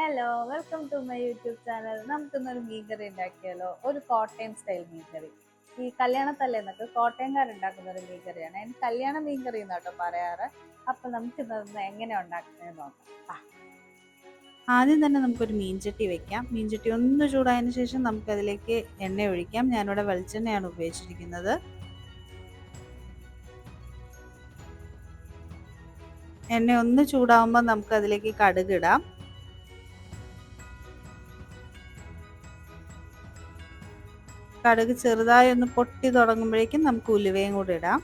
Hello welcome to my YouTube channel നമുക്കിന്നൊരു മീൻകറി ഉണ്ടാക്കിയാലോ? ഒരു കോട്ടയം സ്റ്റൈൽ മീൻകറി. ഈ കല്യാണത്തല്ലേന്നൊക്കെ കോട്ടയംകാരുണ്ടാക്കുന്ന ഒരു മീൻകറിയാണ്. അതിന് കല്യാണ മീൻകറി എന്നാട്ടോ പറയാറ്. അപ്പൊ നമുക്കിതൊന്ന് എങ്ങനെ ഉണ്ടാക്കുന്നത് നോക്കാം. ആദ്യം തന്നെ നമുക്കൊരു മീൻചട്ടി വെക്കാം. മീൻചട്ടി ഒന്ന് ചൂടായതിന് ശേഷം നമുക്കതിലേക്ക് എണ്ണ ഒഴിക്കാം. ഞാനിവിടെ വെളിച്ചെണ്ണയാണ് ഉപയോഗിച്ചിരിക്കുന്നത്. എണ്ണ ഒന്ന് ചൂടാവുമ്പോൾ നമുക്ക് അതിലേക്ക് കടുക് കടുക് ചെറുതായി ഒന്ന് പൊട്ടി തുടങ്ങുമ്പോഴേക്കും നമുക്ക് ഉലുവയും കൂടി ഇടാം.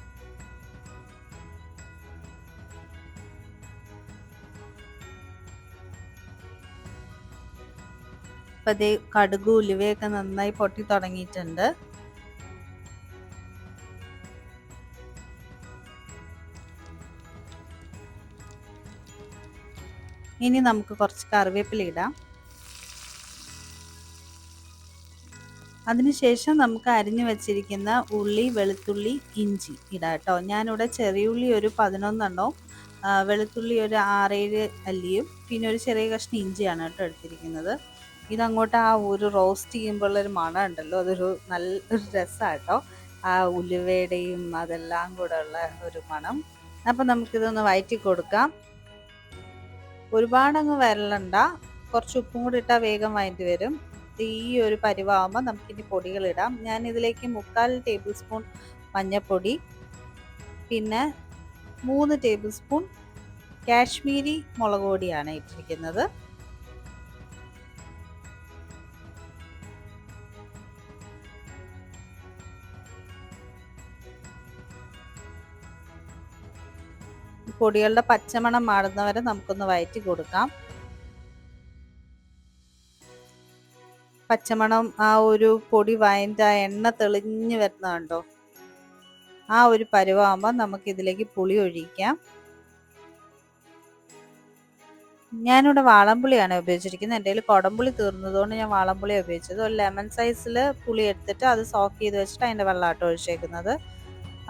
അപ്പം അതേ കടുക് ഉലുവയൊക്കെ നന്നായി പൊട്ടി തുടങ്ങിയിട്ടുണ്ട്. ഇനി നമുക്ക് കുറച്ച് കറിവേപ്പില ഇടാം. അതിനുശേഷം നമുക്ക് അരിഞ്ഞു വെച്ചിരിക്കുന്ന ഉള്ളി വെളുത്തുള്ളി ഇഞ്ചി ഇടാം കേട്ടോ. ഞാനിവിടെ ചെറിയുള്ളി ഒരു പതിനൊന്നെണ്ണവും വെളുത്തുള്ളി ഒരു ആറേഴ് അല്ലിയും പിന്നെ ഒരു ചെറിയ കഷ്ണം ഇഞ്ചിയാണ് കേട്ടോ എടുത്തിരിക്കുന്നത്. ഇതങ്ങോട്ട് ആ ഒരു റോസ്റ്റ് ചെയ്യുമ്പോഴുള്ളൊരു മണം ഉണ്ടല്ലോ അതൊരു നല്ലൊരു രസമാണ് കേട്ടോ. ആ ഉലുവയുടെയും അതെല്ലാം കൂടെ ഉള്ള ഒരു മണം. അപ്പം നമുക്കിതൊന്ന് വയറ്റി കൊടുക്കാം. ഒരുപാടങ്ങ് വരലണ്ട കുറച്ച് ഉപ്പും കൂടി ഇട്ടാൽ വേഗം വയറ്റി വരും. ഈ ഒരു പരിവാകുമ്പോൾ നമുക്കിനി പൊടികളിടാം. ഞാൻ ഇതിലേക്ക് മുക്കാൽ ടേബിൾ സ്പൂൺ മഞ്ഞൾപ്പൊടി പിന്നെ മൂന്ന് ടേബിൾ സ്പൂൺ കാശ്മീരി മുളക് പൊടിയാണ് ഇട്ടിരിക്കുന്നത്. പൊടികളുടെ പച്ചമണം മാറുന്നവരെ നമുക്കൊന്ന് വയറ്റി കൊടുക്കാം. പച്ചമണം ആ ഒരു പൊടി വയന്റെ ആ എണ്ണ തെളിഞ്ഞ് വരുന്നതുണ്ടോ ആ ഒരു പരുവാകുമ്പോൾ നമുക്ക് ഇതിലേക്ക് പുളി ഒഴിക്കാം. ഞാനിവിടെ വാളംപുളിയാണ് ഉപയോഗിച്ചിരിക്കുന്നത്. എന്റെ കയ്യിൽ കുടംപുളി തീർന്നതുകൊണ്ട് ഞാൻ വാളംപുളി ഉപയോഗിച്ചത്. ഒരു ലെമൺ സൈസിൽ പുളി എടുത്തിട്ട് അത് സോക്ക് ചെയ്ത് വെച്ചിട്ട് അതിന്റെ വെള്ളമാട്ടോ ഒഴിച്ചേക്കുന്നത്.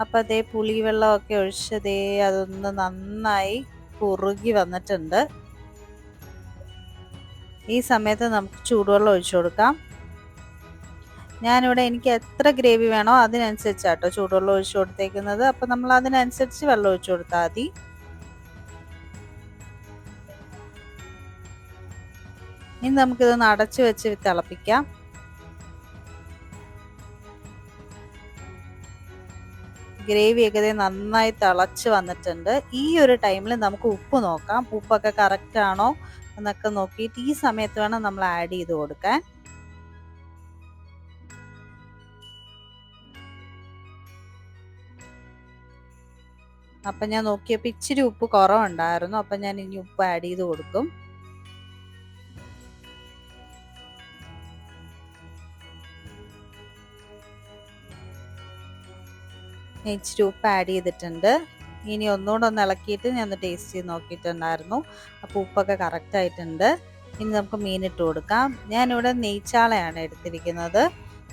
അപ്പോൾ അതേ പുളി വെള്ളമൊക്കെ ഒഴിച്ചതേ അതൊന്ന് നന്നായി കുറുകി വന്നിട്ടുണ്ട്. ഈ സമയത്ത് നമുക്ക് ചൂടുവെള്ളം ഒഴിച്ചു കൊടുക്കാം. ഞാനിവിടെ എനിക്ക് എത്ര ഗ്രേവി വേണോ അതിനനുസരിച്ചാട്ടോ ചൂടുവെള്ളം ഒഴിച്ചു കൊടുത്തേക്കുന്നത്. അപ്പം നമ്മൾ അതിനനുസരിച്ച് വെള്ളം ഒഴിച്ചു കൊടുത്താൽ മതി. ഇനി നമുക്കിതൊന്ന് അടച്ചു വെച്ച് തിളപ്പിക്കാം. ഗ്രേവി ഏകദേശം നന്നായി തിളച്ച് വന്നിട്ടുണ്ട്. ഈ ഒരു ടൈമിൽ നമുക്ക് ഉപ്പ് നോക്കാം. ഉപ്പൊക്കെ കറക്റ്റ് ആണോ? എന്നൊക്കെ നോക്കിയിട്ട് ഈ സമയത്ത് വേണം നമ്മൾ ആഡ് ചെയ്ത് കൊടുക്കാൻ. അപ്പം ഞാൻ നോക്കിയപ്പോൾ ഇച്ചിരി ഉപ്പ് കുറവുണ്ടായിരുന്നു. അപ്പം ഞാൻ ഇനി ഉപ്പ് ആഡ് ചെയ്ത് കൊടുക്കും. ഇച്ചിരി ഉപ്പ് ആഡ് ചെയ്തിട്ടുണ്ട്. ഇനി ഒന്നുകൂടെ ഒന്ന് ഇളക്കിയിട്ട് ഞാൻ ഒന്ന് ടേസ്റ്റ് ചെയ്ത് നോക്കിയിട്ടുണ്ടായിരുന്നു. അപ്പോൾ ഉപ്പൊക്കെ കറക്റ്റ് ആയിട്ടുണ്ട്. ഇനി നമുക്ക് മീൻ ഇട്ട് കൊടുക്കാം. ഞാനിവിടെ നെയ്ച്ചാളയാണ് എടുത്തിരിക്കുന്നത്.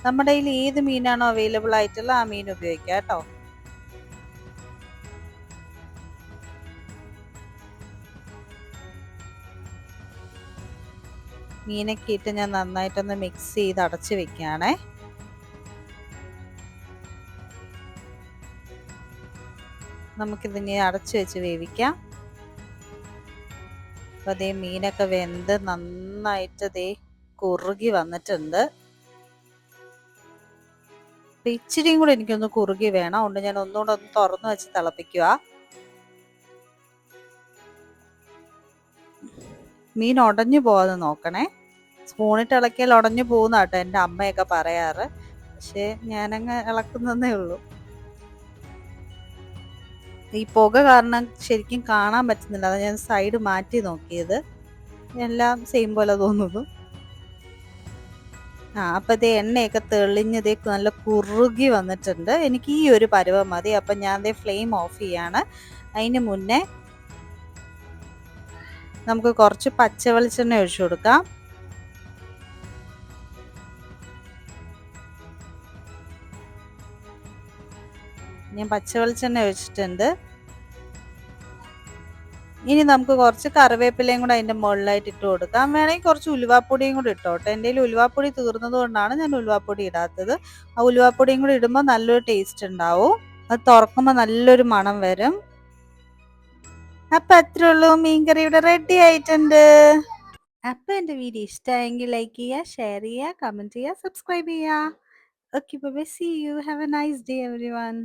നമ്മുടെ കയ്യിൽ ഏത് മീനാണോ അവൈലബിൾ ആയിട്ടുള്ള ആ മീൻ ഉപയോഗിക്കാം കേട്ടോ. മീനൊക്കെ ഇട്ട് ഞാൻ നന്നായിട്ടൊന്ന് മിക്സ് ചെയ്ത് അടച്ച് വെക്കുകയാണേ. നമുക്കിതിനെ അടച്ചു വെച്ച് വേവിക്കാം. അപ്പം അതേ മീനൊക്കെ വെന്ത് നന്നായിട്ട് അതേ കുറുകി വന്നിട്ടുണ്ട്. അപ്പം ഇച്ചിരിയും കൂടെ എനിക്കൊന്ന് കുറുകി വേണം. അതുകൊണ്ട് ഞാൻ ഒന്നുകൂടെ ഒന്ന് തുറന്നു വെച്ച് തിളപ്പിക്കുക മീൻ ഉടഞ്ഞു പോകാതെ നോക്കണേ. സ്പൂണിട്ട് ഇളക്കിയാൽ ഉടഞ്ഞു പോകുന്ന കേട്ടോ എന്റെ അമ്മയൊക്കെ പറയാറ്. പക്ഷേ ഞാനങ്ങ് ഇളക്കുന്നതേ ഉള്ളൂ. ഈ പുക കാരണം ശരിക്കും കാണാൻ പറ്റുന്നില്ല. അതാ ഞാൻ സൈഡ് മാറ്റി നോക്കിയത്. എല്ലാം സെയിം പോലെ തോന്നുന്നു. ആ അപ്പം ഇത് എണ്ണയൊക്കെ തെളിഞ്ഞത് നല്ല കുറുകി വന്നിട്ടുണ്ട്. എനിക്ക് ഈ ഒരു പരുവം മതി. അപ്പം ഞാൻ ദേ ഫ്ലെയിം ഓഫ് ചെയ്യാണ്. അതിന് മുന്നേ നമുക്ക് കുറച്ച് പച്ച വെളിച്ചെണ്ണ ഒഴിച്ചു കൊടുക്കാം. ഞാൻ പച്ച വെളിച്ചെണ്ണ ഒഴിച്ചിട്ടുണ്ട്. ഇനി നമുക്ക് കുറച്ച് കറിവേപ്പിലയും കൂടെ അതിന്റെ മുകളിലായിട്ട് ഇട്ട് കൊടുക്കാം. വേണമെങ്കിൽ കുറച്ച് ഉലുവാപ്പൊടിയും കൂടി ഇട്ടോട്ടെ എന്റെ ഉലുവാപ്പൊടി തീർന്നത് കൊണ്ടാണ് ഞാൻ ഉലുവാപ്പൊടി ഇടാത്തത്. ആ ഉലുവാപ്പൊടിയും കൂടി ഇടുമ്പോൾ നല്ലൊരു ടേസ്റ്റ് ഉണ്ടാവും. അത് തുറക്കുമ്പോൾ നല്ലൊരു മണം വരും. അപ്പം അത്രേ ഉള്ളൂ. മീൻകറി ഇവിടെ റെഡി ആയിട്ടുണ്ട്. അപ്പം എന്റെ വീഡിയോ ഇഷ്ടമായെങ്കിൽ ലൈക്ക് ചെയ്യുക ഷെയർ ചെയ്യുക കമന്റ് ചെയ്യുക സബ്സ്ക്രൈബ് ചെയ്യുക. Okay bye see you have a nice day everyone